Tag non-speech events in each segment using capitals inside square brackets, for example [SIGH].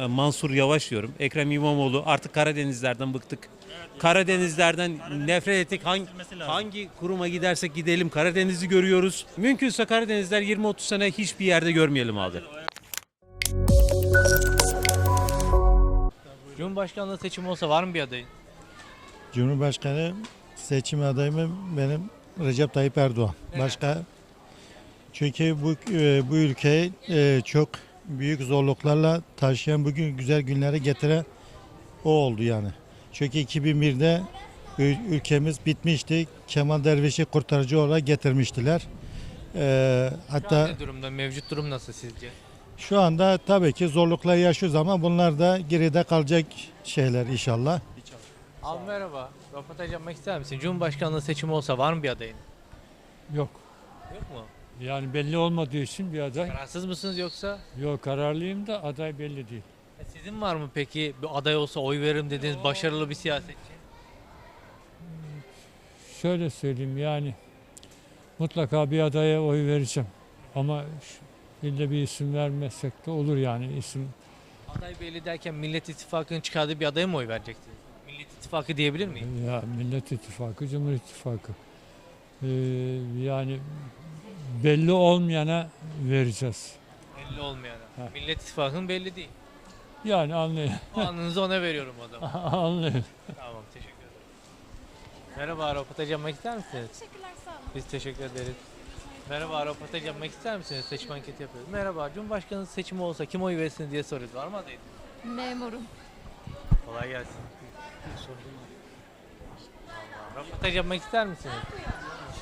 e, Mansur Yavaş diyorum. Ekrem İmamoğlu artık Karadenizlerden bıktık. Karadenizlerden nefret ettik. Hangi, hangi kuruma gidersek gidelim Karadeniz'i görüyoruz. Mümkünse Karadenizler 20-30 sene hiçbir yerde görmeyelim abi. Cumhurbaşkanlığı seçimi olsa var mı bir adayın? Cumhurbaşkanı seçim adayım benim Recep Tayyip Erdoğan. Başka çünkü bu e, bu ülkeyi e, çok büyük zorluklarla taşıyan bugün güzel günleri getiren o oldu yani. Çünkü 2001'de ül- ülkemiz bitmişti. Kemal Derviş'i kurtarıcı olarak getirmiştiler. E, Şu hatta ne durumda? Mevcut durum nasıl sizce? şu anda tabii ki zorluklar yaşıyoruz ama bunlar da geride kalacak şeyler inşallah. Abi merhaba. Röportaj yapmak ister misin? Cumhurbaşkanlığı seçimi olsa var mı bir adayın? Yok. Yok mu? Yani belli olmadığı için bir aday. Kararsız mısınız yoksa? Yok kararlıyım da aday belli değil. E, Sizin var mı peki bir aday olsa oy veririm dediğiniz başarılı bir siyasetçi? Şöyle söyleyeyim yani mutlaka bir adaya oy vereceğim. Ama şu- ille bir isim vermesek de olur yani isim. Aday belli derken Millet İttifakı'nın çıkardığı bir adaya mı oy vereceksiniz? Millet İttifakı diyebilir miyim? Ya Millet İttifakı, Cumhur İttifakı. Ee, yani belli olmayana vereceğiz. Belli olmayana. Ha. Millet İttifakı'nın belli değil. Yani anlayın. Puanınızı [LAUGHS] ona veriyorum o zaman. [LAUGHS] anlayın. Tamam teşekkür ederim. Merhaba röportaj yapmak ister misiniz? Teşekkürler sağ olun. Biz teşekkür ederiz. Merhaba röportaj yapmak ister misiniz? Seçim anketi yapıyoruz. Merhaba Cumhurbaşkanı seçimi olsa kim oy versin diye soruyoruz. Var mı adayın? Memurum. Kolay gelsin. Röportaj yapmak ister misiniz?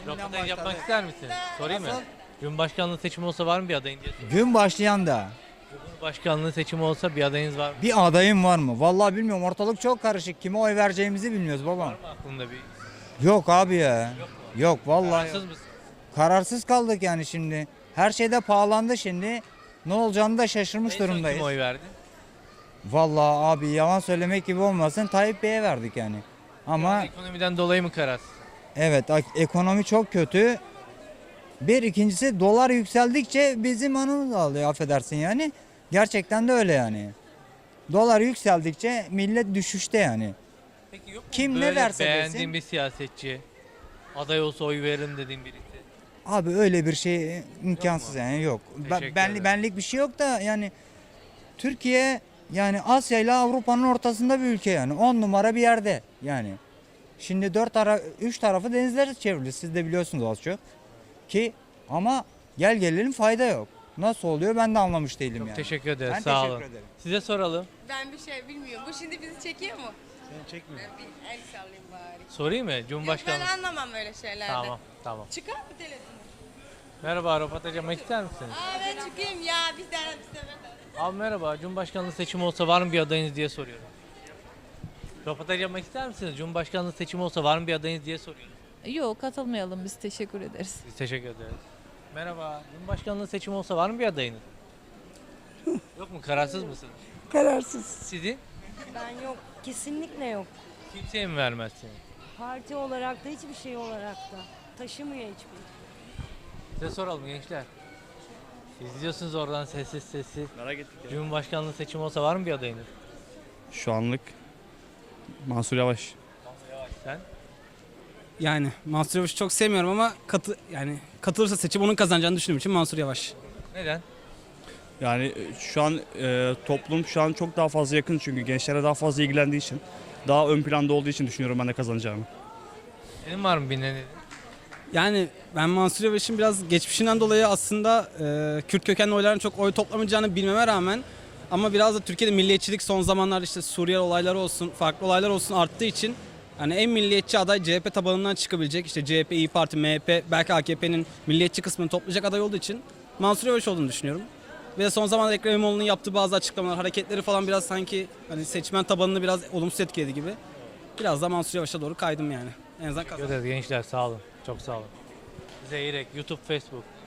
Röportaj yapmak ister misiniz? Sorayım mı? Cumhurbaşkanlığı seçimi olsa var mı bir adayın diye soruyorum. Gün başlayan da Cumhurbaşkanlığı seçimi olsa bir adayınız var mı? bir adayım var mı? Vallahi bilmiyorum ortalık çok karışık. Kime oy vereceğimizi bilmiyoruz baba. Var mı aklında bir? Yok abi ya. Yok mu? Yok vallahi. Kararsız mısın? Kararsız kaldık yani şimdi. Her şeyde pahalandı şimdi. Ne olacağını da şaşırmış En son durumdayız. Kim oy verdi? Vallahi abi yalan söylemek gibi olmasın Tayyip Bey'e verdik yani. Ama Ekonomiden dolayı mı kararsız? Evet ekonomi çok kötü. Bir ikincisi dolar yükseldikçe bizim anımız ağlıyor affedersin yani. Gerçekten de öyle yani. Dolar yükseldikçe millet düşüşte yani. Peki yok mu Kim ne böyle verse beğendiğin desin? bir siyasetçi aday olsa oy veririm dediğin birisi? Abi öyle bir şey imkansız yani yok. Ben, benli- benlik bir şey yok da yani Türkiye yani Asya ile Avrupa'nın ortasında bir ülke yani. 10 numara bir yerde yani. Şimdi 4 ara 3 tarafı denizler çevrili. Siz de biliyorsunuz az çok. Ki ama gel gelelim fayda yok. Nasıl oluyor ben de anlamış değilim Çok yani. teşekkür ederiz. Ben Sağ teşekkür olun. ederim. Size soralım. Ben bir şey bilmiyorum. Bu şimdi bizi çekiyor mu? Seni çekmiyor. Ben bir el sallayayım bari. Sorayım mı? Yok Cumhurbaşkanı. ben anlamam öyle şeylerden. Tamam, tamam. Çıkar mı telefonu? Merhaba, röportaj yapmak ister misiniz? Aa ben çıkayım ya bir tane bir sefer. Abi merhaba, Cumhurbaşkanlığı seçimi olsa var mı bir adayınız diye soruyorum. Röportaj yapmak ister misiniz? Cumhurbaşkanlığı seçimi olsa var mı bir adayınız diye soruyorum. Yok katılmayalım biz teşekkür ederiz. Biz teşekkür ederiz. Merhaba, Cumhurbaşkanlığı seçimi olsa var mı bir adayınız? [LAUGHS] Yok mu? Kararsız mısınız? Kararsız. Sizin? Ben yok. Kesinlikle yok. Kimseye mi vermezsiniz? Parti olarak da hiçbir şey olarak da. Taşımıyor hiçbir. Size soralım gençler. İzliyorsunuz oradan sessiz sessiz. Merak ettik ya. Cumhurbaşkanlığı seçimi olsa var mı bir adayınız? Şu anlık Mansur Yavaş. Sen? Yani Mansur Yavaş'ı çok sevmiyorum ama katı yani katılırsa seçim onun kazanacağını düşündüğüm için Mansur Yavaş. Neden? Yani e, şu an e, toplum şu an çok daha fazla yakın çünkü gençlere daha fazla ilgilendiği için daha ön planda olduğu için düşünüyorum ben de kazanacağımı. Senin var mı bir nedeni? Yani ben Mansur Yavaş'ın biraz geçmişinden dolayı aslında e, Kürt kökenli oyların çok oy toplamayacağını bilmeme rağmen ama biraz da Türkiye'de milliyetçilik son zamanlarda işte Suriye olayları olsun, farklı olaylar olsun arttığı için yani en milliyetçi aday CHP tabanından çıkabilecek işte CHP, İyi Parti, MHP, belki AKP'nin milliyetçi kısmını toplayacak aday olduğu için Mansur Yavaş olduğunu düşünüyorum. Ve son zamanlarda Ekrem İmamoğlu'nun yaptığı bazı açıklamalar, hareketleri falan biraz sanki hani seçmen tabanını biraz olumsuz etkiledi gibi. Biraz da Mansur Yavaş'a doğru kaydım yani. En azından kazandım. Teşekkür gençler sağ olun. Çok sağ olun. Zeyrek, YouTube, Facebook.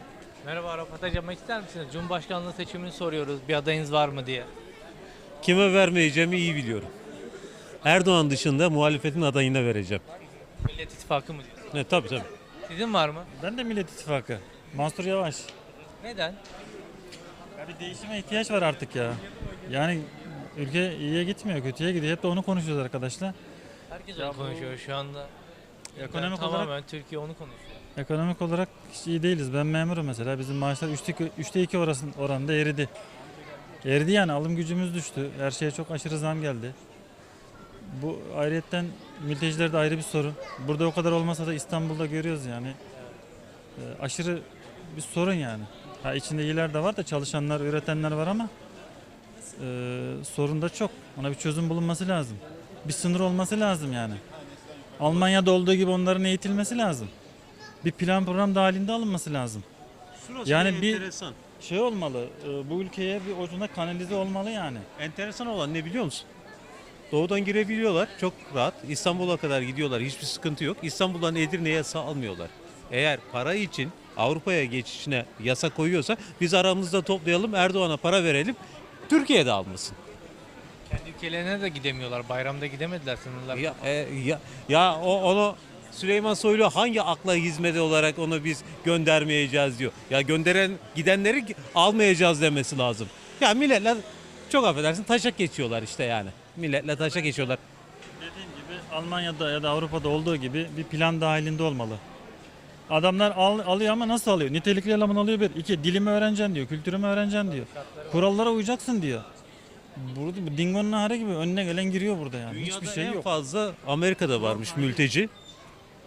Merhaba röportaj yapmak ister misiniz? Cumhurbaşkanlığı seçimini soruyoruz. Bir adayınız var mı diye. Kime vermeyeceğimi iyi biliyorum. Erdoğan dışında muhalefetin adayına vereceğim. Millet İttifakı mı diyorsunuz? Ne tabii tabii. Sizin var mı? Ben de Millet İttifakı. Mansur Yavaş. Neden? Ya bir değişime ihtiyaç var artık ya. Yani ülke iyiye gitmiyor, kötüye gidiyor. Hep de onu konuşuyoruz arkadaşlar. Herkes Ya onu bu- konuşuyor şu anda. Ekonomik Yani olarak tamamen Türkiye onu konuşuyor. ekonomik olarak hiç iyi değiliz. Ben memurum mesela. Bizim maaşlar 3'te 3'te 2 orasın oranda eridi. Eridi yani alım gücümüz düştü. Her şeye çok aşırı zam geldi. Bu ayrıyetten mülteciler de ayrı bir sorun. Burada o kadar olmasa da İstanbul'da görüyoruz yani. Ee, aşırı bir sorun yani. Ha içinde iyiler de var da çalışanlar, üretenler var ama e, sorun da çok. Ona bir çözüm bulunması lazım. Bir sınır olması lazım yani. Almanya'da olduğu gibi onların eğitilmesi lazım. Bir plan program dahilinde alınması lazım. Şurası Yani bir- enteresan. Şey olmalı, e, bu ülkeye bir ucunda kanalize olmalı yani. Enteresan olan ne biliyor musun? Doğudan girebiliyorlar çok rahat. İstanbul'a kadar gidiyorlar. Hiçbir sıkıntı yok. İstanbul'dan Edirne'ye almıyorlar. Eğer para için Avrupa'ya geçişine yasa koyuyorsa biz aramızda toplayalım Erdoğan'a para verelim. Türkiye'de almasın. Ülkelerine de gidemiyorlar. Bayramda gidemediler sınırlar. Ya, e, ya, ya o onu Süleyman Soylu hangi akla hizmet olarak onu biz göndermeyeceğiz diyor. Ya gönderen gidenleri almayacağız demesi lazım. Ya milletler çok affedersin taşak geçiyorlar işte yani. Milletle taşak geçiyorlar. Dediğim gibi Almanya'da ya da Avrupa'da olduğu gibi bir plan dahilinde olmalı. Adamlar al, alıyor ama nasıl alıyor? Nitelikli eleman alıyor bir. İki, dilimi öğreneceksin diyor, kültürümü öğreneceksin diyor. Kurallara uyacaksın diyor. Burada bu dingonun ahırı gibi önüne gelen giriyor burada yani. Dünyada Hiçbir şey en yok. fazla Amerika'da varmış mülteci.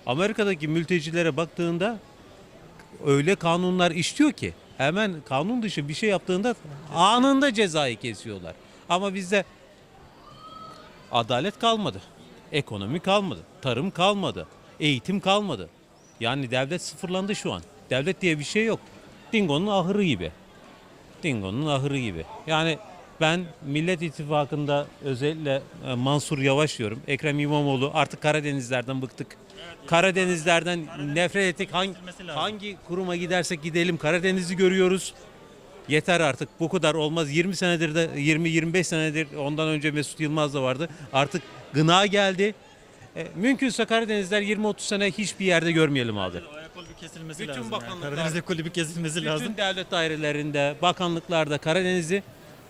Amerika'daki mültecilere baktığında öyle kanunlar işliyor ki hemen kanun dışı bir şey yaptığında anında cezayı kesiyorlar. Ama bizde adalet kalmadı. Ekonomi kalmadı. Tarım kalmadı. Eğitim kalmadı. Yani devlet sıfırlandı şu an. Devlet diye bir şey yok. Dingo'nun ahırı gibi. Dingo'nun ahırı gibi. Yani ben Millet İttifakı'nda özellikle e, Mansur Yavaş diyorum. Ekrem İmamoğlu artık Karadenizlerden bıktık. Karadenizlerden nefret ettik. Hangi, hangi kuruma gidersek gidelim Karadeniz'i görüyoruz. Yeter artık bu kadar olmaz. 20 senedir de 20-25 senedir ondan önce Mesut Yılmaz da vardı. Artık gına geldi. E, mümkünse Karadenizler 20-30 sene hiçbir yerde görmeyelim abi. Kesilmesi Bütün lazım. bakanlıklar- Yani. Karadeniz ekolü bir kesilmesi lazım. Bütün devlet dairelerinde, bakanlıklarda Karadeniz'i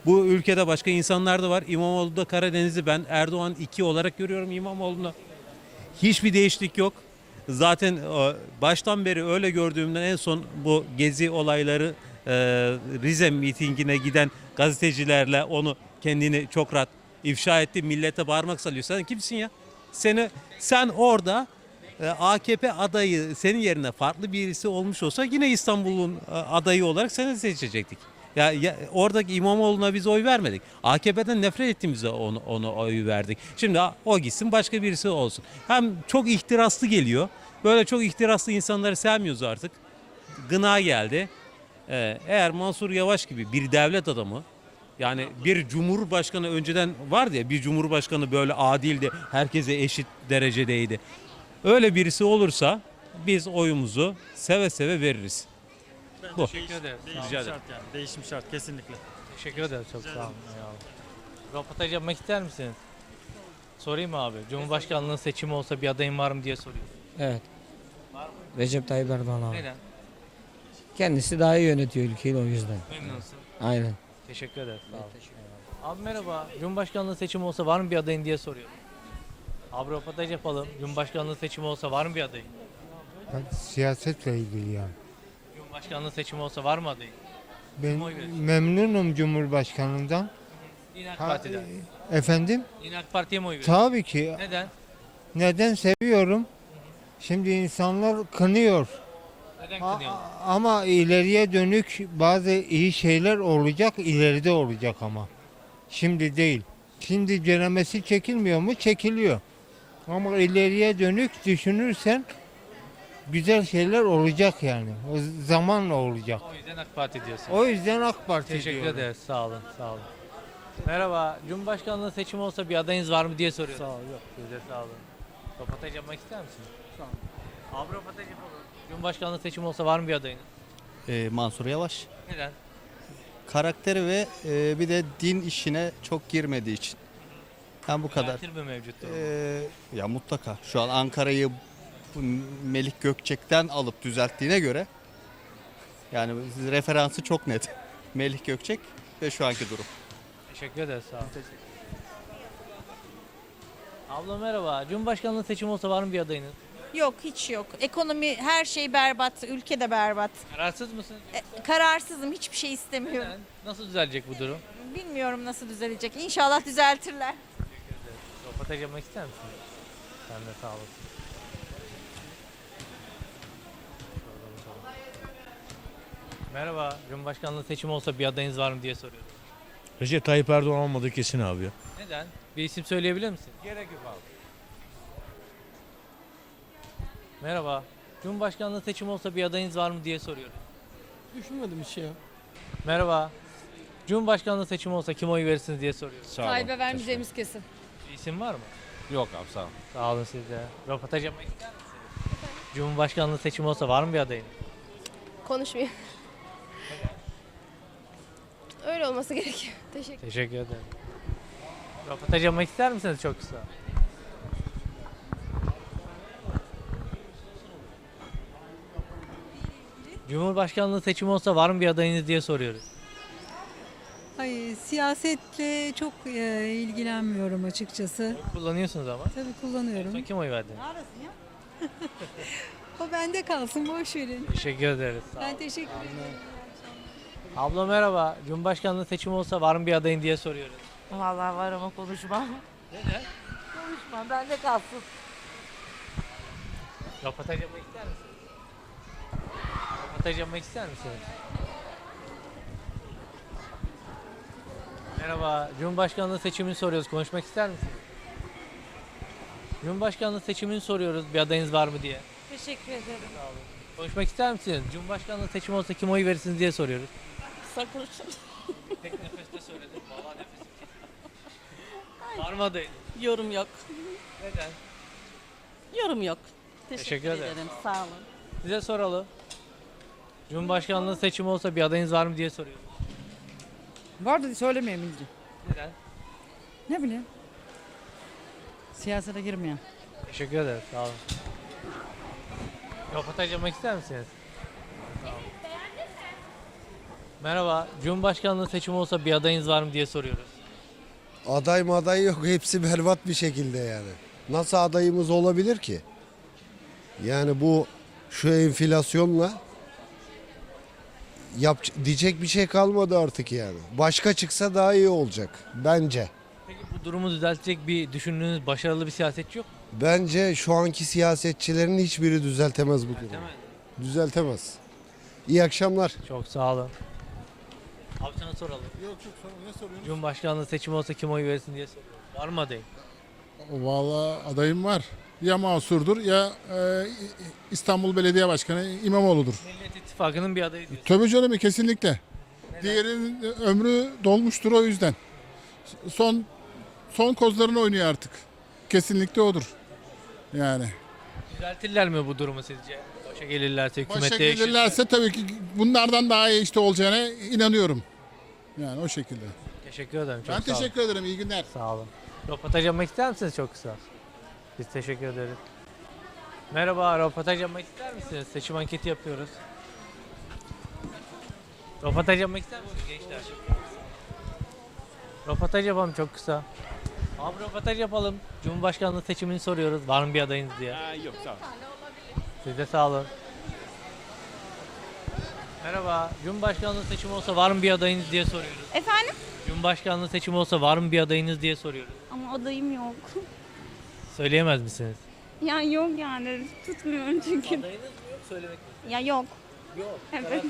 bu ülkede başka insanlar da var. İmamoğlu da Karadeniz'i ben Erdoğan 2 olarak görüyorum İmamoğlu'na. Hiçbir değişiklik yok. Zaten e, baştan beri öyle gördüğümden en son bu gezi olayları e, Rize mitingine giden gazetecilerle onu kendini çok rahat ifşa etti. Millete bağırmak salıyor. Sen kimsin ya? Seni sen orada e, AKP adayı senin yerine farklı birisi olmuş olsa yine İstanbul'un adayı olarak seni seçecektik. Ya, ya oradaki İmamoğlu'na biz oy vermedik. AKP'den nefret ettiğimizde onu, onu oy verdik. Şimdi o gitsin başka birisi olsun. Hem çok ihtiraslı geliyor. Böyle çok ihtiraslı insanları sevmiyoruz artık. Gına geldi. Ee, eğer Mansur Yavaş gibi bir devlet adamı yani bir cumhurbaşkanı önceden vardı ya bir cumhurbaşkanı böyle adildi. Herkese eşit derecedeydi. Öyle birisi olursa biz oyumuzu seve seve veririz. Bu. Teşekkür ederiz. Değişim Rica ederim. şart yani. Değişim şart kesinlikle. Teşekkür ederiz çok sağ olun. Eyvallah. Röportaj yapmak ister misiniz? Sorayım mı abi? Cumhurbaşkanlığı seçimi olsa bir adayın var mı diye soruyorum. Evet. Recep Tayyip Erdoğan abi. Neden? Kendisi daha iyi yönetiyor ülkeyi o yüzden. Memnunsun. Aynen. Teşekkür ederiz. Sağ olun. Abi merhaba. Cumhurbaşkanlığı seçimi olsa var mı bir adayın diye soruyorum. Abi röportaj yapalım. Cumhurbaşkanlığı seçimi olsa var mı bir adayın? Siyasetle ilgili yani. Cumhurbaşkanlığı seçimi olsa var mı adayın? Ben Oy memnunum Cumhurbaşkanı'ndan. Yine AK Ha, Parti'den. Efendim? Yine AK Parti'ye mi oy verin? Tabii ki. Neden? Neden seviyorum? Şimdi insanlar kınıyor. Neden A- ama ileriye dönük bazı iyi şeyler olacak, ileride olacak ama. Şimdi değil. Şimdi denemesi çekilmiyor mu? Çekiliyor. Ama ileriye dönük düşünürsen güzel şeyler olacak yani. O zamanla olacak. O yüzden AK Parti diyorsun. O yüzden AK Parti Teşekkür diyorum. ederiz. Sağ olun. Sağ olun. Merhaba. Cumhurbaşkanlığı seçimi olsa bir adayınız var mı diye soruyorum. Sağ olun. Yok. Siz de sağ olun. Röportaj yapmak ister misiniz? Sağ olun. Abi röportaj yapalım. Cumhurbaşkanlığı seçimi olsa var mı bir adayınız? Ee, Mansur Yavaş. Neden? Karakteri ve e, bir de din işine çok girmediği için. Yani bu kadar. Katil mi mevcut durum? Ee, ya mutlaka. Şu an Ankara'yı bu Melik Gökçek'ten alıp düzelttiğine göre yani referansı çok net. [LAUGHS] Melik Gökçek ve şu anki durum. Teşekkür ederiz sağ olun. Abla merhaba. Cumhurbaşkanlığı seçimi olsa var mı bir adayınız? Yok hiç yok. Ekonomi her şey berbat. Ülke de berbat. Kararsız mısınız? E, kararsızım. Hiçbir şey istemiyorum. Neden? Nasıl düzelecek bu durum? Bilmiyorum nasıl düzelecek. İnşallah düzeltirler. Röportaj yapmak ister misin? Sen de sağ olasın. Merhaba, Cumhurbaşkanlığı seçimi olsa bir adayınız var mı diye soruyorum. Recep Tayyip Erdoğan olmadığı kesin abi ya. Neden? Bir isim söyleyebilir misin? Gerek yok abi. Merhaba, Cumhurbaşkanlığı seçimi olsa bir adayınız var mı diye soruyorum. Düşünmedim hiç ya. Merhaba, Cumhurbaşkanlığı seçimi olsa kim oy verirsiniz diye soruyorum. Tayyip'e vermeyeceğimiz kesin. Bir isim var mı? Yok abi sağ ol. Sağ olun siz de. Röportaj yapmak ister misiniz? Cumhurbaşkanlığı seçimi olsa var mı bir adayın? Konuşmayayım. Öyle olması gerekiyor. [LAUGHS] Teşekkür Teşekkür ederim. Röportaj yapmak ister misiniz çok kısa? Cumhurbaşkanlığı seçimi olsa var mı bir adayınız diye soruyoruz. Hayır, siyasetle çok e, ilgilenmiyorum açıkçası. Kullanıyorsunuz ama. Tabii kullanıyorum. Son kim oy verdi? [LAUGHS] O bende kalsın, boş verin. Teşekkür ederiz. Sağ olun. Ben teşekkür ederim. Abla merhaba. Cumhurbaşkanlığı seçimi olsa var mı bir adayın diye soruyoruz. Vallahi var ama konuşmam. Neden? Konuşmam. Bende kalsın. Röportaj yapmak ister misiniz? Röportaj yapmak ister misiniz? Merhaba, Cumhurbaşkanlığı seçimini soruyoruz. Konuşmak ister misiniz? Cumhurbaşkanlığı seçimini soruyoruz. Bir adayınız var mı diye. Teşekkür ederim. Konuşmak ister misiniz? Cumhurbaşkanlığı seçimi olsa kim oy verirsiniz diye soruyoruz. Sakın. [LAUGHS] Tek nefeste söyledim. Vallahi nefesim kesildi. Var mı adayın? Yorum yok. Neden? Yorum yok. Teşekkür ederim. Sağ olun. Size soralım. Cumhurbaşkanlığı seçimi olsa bir adayınız var mı diye soruyoruz. Vardı söylemeyeyim ince. Neden? Ne bileyim. Siyasete girmeyen. Teşekkür ederim. Sağ olun. Röportaj yapmak ister misiniz? Sağ olun. Merhaba. Cumhurbaşkanlığı seçimi olsa bir adayınız var mı diye soruyoruz. Aday maday yok. [LAUGHS] Hepsi berbat bir şekilde yani. Nasıl adayımız olabilir ki? Yani bu şu enflasyonla yap diyecek bir şey kalmadı artık yani. Başka çıksa daha iyi olacak bence. Peki bu durumu düzeltecek bir düşündüğünüz başarılı bir siyasetçi yok mu? Bence şu anki siyasetçilerin hiçbiri düzeltemez bu durumu. Düzeltemez. İyi akşamlar. Çok sağ olun. Abi sana soralım. Yok çok sorun. Ne soruyorsun? Cumhurbaşkanlığı seçimi olsa kim oy verirsin diye soruyoruz. Var mı adayın? Valla adayım var. Ya Mansur'dur ya e, İstanbul Belediye Başkanı İmamoğlu'dur. Millet İttifakı'nın bir adayı diyorsun. Tabii canım kesinlikle. Diğerinin ömrü dolmuştur o yüzden. Son son kozlarını oynuyor artık. Kesinlikle odur. Yani. Düzeltirler mi bu durumu sizce? Başa gelirlerse, hükümet Başa gelirlerse tabii ki bunlardan daha iyi işte olacağına inanıyorum. Yani o şekilde. Teşekkür ederim. Çok ben sağ olun. teşekkür ederim. İyi günler. Sağ olun. Röportaj yapmak ister misiniz çok kısa? Biz teşekkür ederiz. Merhaba, röportaj yapmak ister misiniz? Seçim anketi yapıyoruz. Röportaj yapmak ister misiniz gençler? Röportaj yapalım çok kısa. Abi röportaj yapalım. Cumhurbaşkanlığı seçimini soruyoruz. Var mı bir adayınız diye. yok sağ ol. Siz de sağ olun. Merhaba, Cumhurbaşkanlığı seçimi olsa var mı bir adayınız diye soruyoruz. Efendim? Cumhurbaşkanlığı seçimi olsa var mı bir adayınız diye soruyoruz. Ama adayım yok. Söyleyemez misiniz? Ya yok yani tutmuyorum çünkü. Adayınız mı yok söylemek mi? Ya yok. Yok. Evet.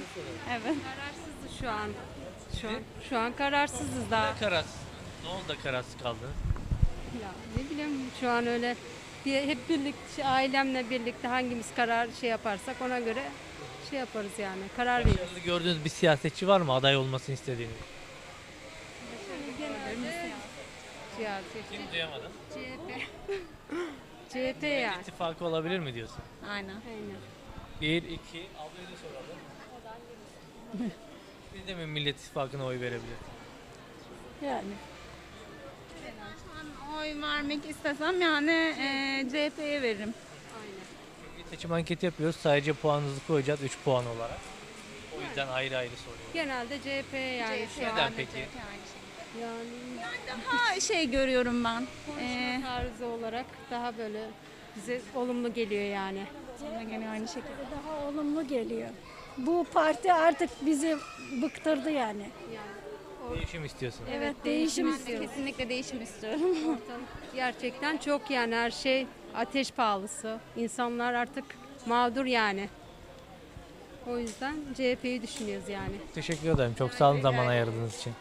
Evet. Kararsızız şu an. Şu an, şu an kararsızız daha. Ne kararsız? Ne oldu da kararsız kaldınız? Ya ne bileyim şu an öyle bir, hep birlikte ailemle birlikte hangimiz karar şey yaparsak ona göre şey yaparız yani. Karar veririz. Başarılı gördüğünüz bir siyasetçi var mı aday olmasını istediğiniz? Genelde siyasetçi. Kim duyamadım? CHP. [LAUGHS] CHP yani. İttifakı olabilir mi diyorsun? Aynen. Aynen. Bir, iki, ablaya da soralım. [LAUGHS] Biz de mi Millet İttifakı'na oy verebilir? Yani. Şu an oy vermek istesem yani e, CHP'ye veririm. Seçim anketi yapıyoruz. Sadece puanınızı koyacağız 3 puan olarak. O yüzden ayrı ayrı soruyorum. Genelde CHP yani şu an. Neden peki? Yani Daha şey görüyorum ben. konuşma Ee, tarzı olarak daha böyle bize olumlu geliyor yani. bana gene aynı şekilde. Daha olumlu geliyor. Bu parti artık bizi bıktırdı yani. Değişim istiyorsun. Evet, değişim istiyoruz. Kesinlikle değişim istiyorum. Gerçekten çok yani her şey ateş pahalısı. İnsanlar artık mağdur yani. O yüzden CHP'yi düşünüyoruz yani. Teşekkür ederim. Çok sağ olun zaman ayırdığınız için.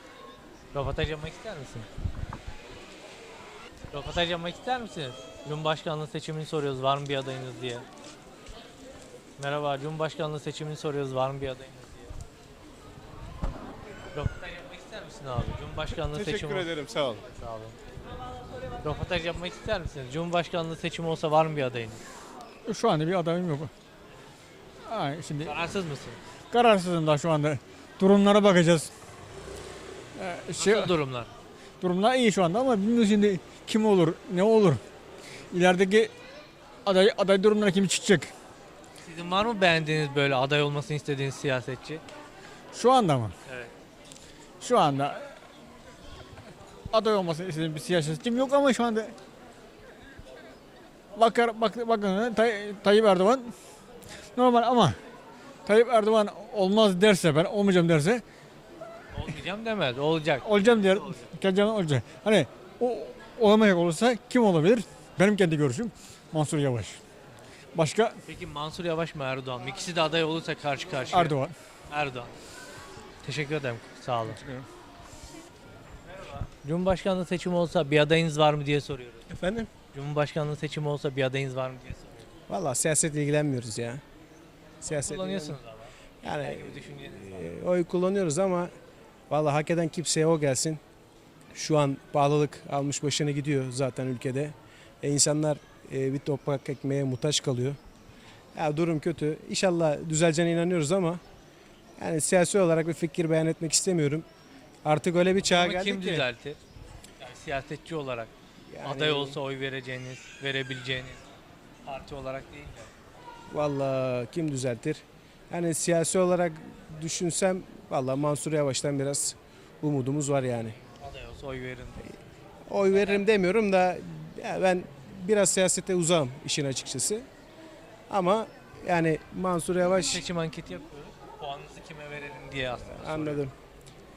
Röportaj yapmak ister misin? Röportaj yapmak ister misiniz? Cumhurbaşkanlığı seçimini soruyoruz. Var mı bir adayınız diye. Merhaba. Cumhurbaşkanlığı seçimini soruyoruz. Var mı bir adayınız diye. Röportaj yapmak ister misin abi? Cumhurbaşkanlığı seçimi Teşekkür ederim sağ olun. Sağ olun. Röportaj yapmak ister misiniz? Cumhurbaşkanlığı seçimi olsa var mı bir adayınız? Şu anda bir adayım yok. Ay, şimdi Kararsız mısın? kararsızım da şu anda. Durumlara bakacağız. Ee, şey, Nasıl durumlar? durumlar iyi şu anda ama bilmiyoruz şimdi kim olur, ne olur. İlerideki aday aday durumlara kim çıkacak? Sizin var mı beğendiğiniz böyle aday olmasını istediğiniz siyasetçi? Şu anda mı? Evet. Şu anda aday olmasını istediğim bir siyasetçim yok ama şu anda bakar bak bakın Tay, Tayyip Erdoğan normal ama Tayyip Erdoğan olmaz derse ben olmayacağım derse Olmayacağım demez. Olacak. olacağım der geleceğim olacak. Hani o olamayacak olursa kim olabilir? Benim kendi görüşüm Mansur Yavaş. Başka Peki Mansur Yavaş mı Erdoğan mı? İkisi de aday olursa karşı karşıya. Erdoğan. Erdoğan. Teşekkür ederim. Sağ olun. Cumhurbaşkanlığı seçimi olsa bir adayınız var mı diye soruyoruz. Efendim? Cumhurbaşkanlığı seçimi olsa bir adayınız var mı diye soruyoruz. Valla siyasetle ilgilenmiyoruz ya. Siyaset Kullanıyorsunuz ama. Yani Belki bir düşünceniz var. e, oy kullanıyoruz ama valla hak eden kimseye o gelsin. Şu an bağlılık almış başını gidiyor zaten ülkede. E, insanlar e, bir toprak ekmeğe muhtaç kalıyor. Ya durum kötü. İnşallah düzeleceğine inanıyoruz ama yani siyasi olarak bir fikir beyan etmek istemiyorum. Artık öyle bir çağa Ama geldik kim ki. düzeltir? Yani siyasetçi olarak. Yani- Aday olsa oy vereceğiniz, verebileceğiniz parti olarak değil de. Valla kim düzeltir? Yani siyasi olarak düşünsem valla Mansur Yavaş'tan biraz umudumuz var yani. Aday olsa oy verin. Oy veririm demiyorum da ya ben biraz siyasete uzağım işin açıkçası. Ama yani Mansur Yavaş Seçim anketi yapıyoruz. Puanınızı kime verelim diye aslında. anladım.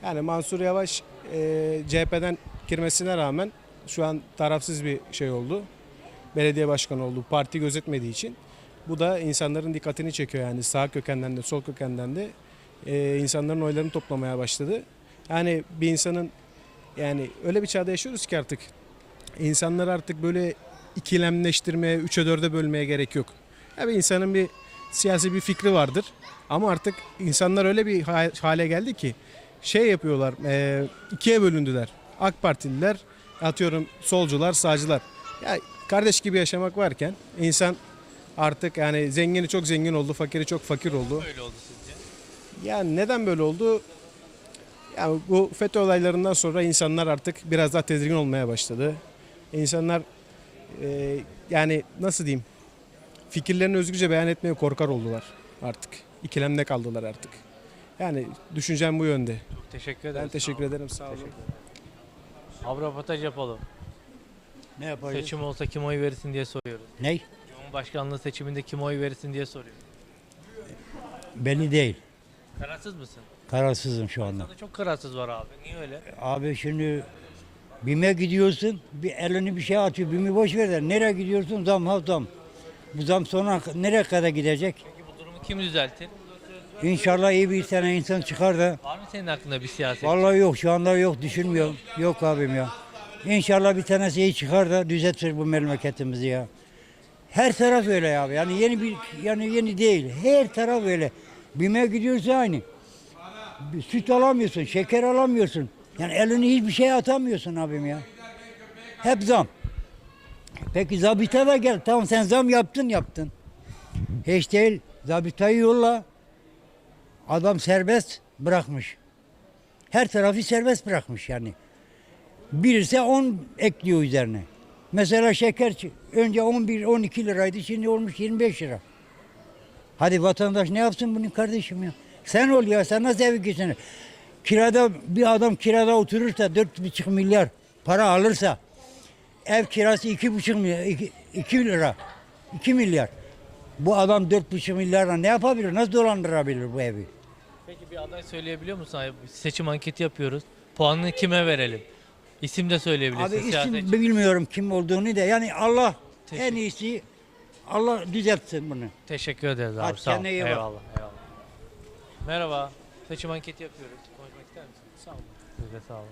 Yani Mansur Yavaş e, CHP'den girmesine rağmen şu an tarafsız bir şey oldu. Belediye başkanı oldu. Parti gözetmediği için. Bu da insanların dikkatini çekiyor yani sağ kökenden de sol kökenden de e, insanların oylarını toplamaya başladı. Yani bir insanın yani öyle bir çağda yaşıyoruz ki artık insanlar artık böyle ikilemleştirmeye, üçe dörde bölmeye gerek yok. Ya bir insanın bir siyasi bir fikri vardır. Ama artık insanlar öyle bir ha- hale geldi ki şey yapıyorlar, e, ikiye bölündüler. AK Partililer, atıyorum solcular, sağcılar. Ya kardeş gibi yaşamak varken insan artık yani zengini çok zengin oldu, fakiri çok fakir oldu. Öyle oldu sizce. Yani neden böyle oldu? Yani bu FETÖ olaylarından sonra insanlar artık biraz daha tedirgin olmaya başladı. İnsanlar e, yani nasıl diyeyim fikirlerini özgürce beyan etmeye korkar oldular artık. İkilemde kaldılar artık. Yani düşüncem bu yönde. Çok teşekkür ederim. Ben teşekkür ederim sağ olun. Abi röportaj yapalım. Ne yapacağız? Seçim olsa kim oy verirsin diye soruyoruz. Ne? Cumhurbaşkanlığı seçiminde kim oy verirsin diye soruyoruz. Beni değil. Kararsız mısın? Kararsızım şu anda. Sana çok kararsız var abi. Niye öyle? Abi şimdi BİM'e gidiyorsun, bir elini bir şey atıyor, BİM'i boş ver de nereye gidiyorsun zam ha zam. Bu zam sonra nereye kadar gidecek? Peki bu durumu kim düzeltir? İnşallah iyi bir tane insan çıkar da. Var mı senin aklında bir siyaset? Vallahi yok şu anda yok düşünmüyorum. Yok abim ya. İnşallah bir tanesi iyi çıkar da düzeltir bu memleketimizi ya. Her taraf öyle abi. Yani yeni bir yani yeni değil. Her taraf öyle. BİM'e gidiyorsa aynı. Bir Süt alamıyorsun, şeker alamıyorsun. Yani elini hiçbir şey atamıyorsun abim ya. Hep zam. Peki zabita da gel. Tamam sen zam yaptın yaptın. Hiç değil. Zabitayı yolla. Adam serbest bırakmış. Her tarafı serbest bırakmış yani. Birisi 10 ekliyor üzerine. Mesela şeker önce 11-12 liraydı şimdi olmuş 25 lira. Hadi vatandaş ne yapsın bunu kardeşim ya? Sen ol ya sen nasıl evi geçinir? kirada bir adam kirada oturursa 4,5 milyar para alırsa ev kirası 2,5 milyar 2, 2 lira 2 milyar. Bu adam 4,5 milyarla ne yapabilir? Nasıl dolandırabilir bu evi? Peki bir aday söyleyebiliyor musun? Abi, seçim anketi yapıyoruz. Puanını kime verelim? İsim de söyleyebilirsin. Abi siyasetçi. isim bilmiyorum kim olduğunu da yani Allah Teşekkür- en iyisi Allah düzeltsin bunu. Teşekkür ederiz abi. Hadi Sağ ol. kendine iyi bak. Eyvallah. eyvallah. Merhaba. Seçim anketi yapıyoruz. Konuşmak ister misin? Sağ olun. Siz de sağ olun.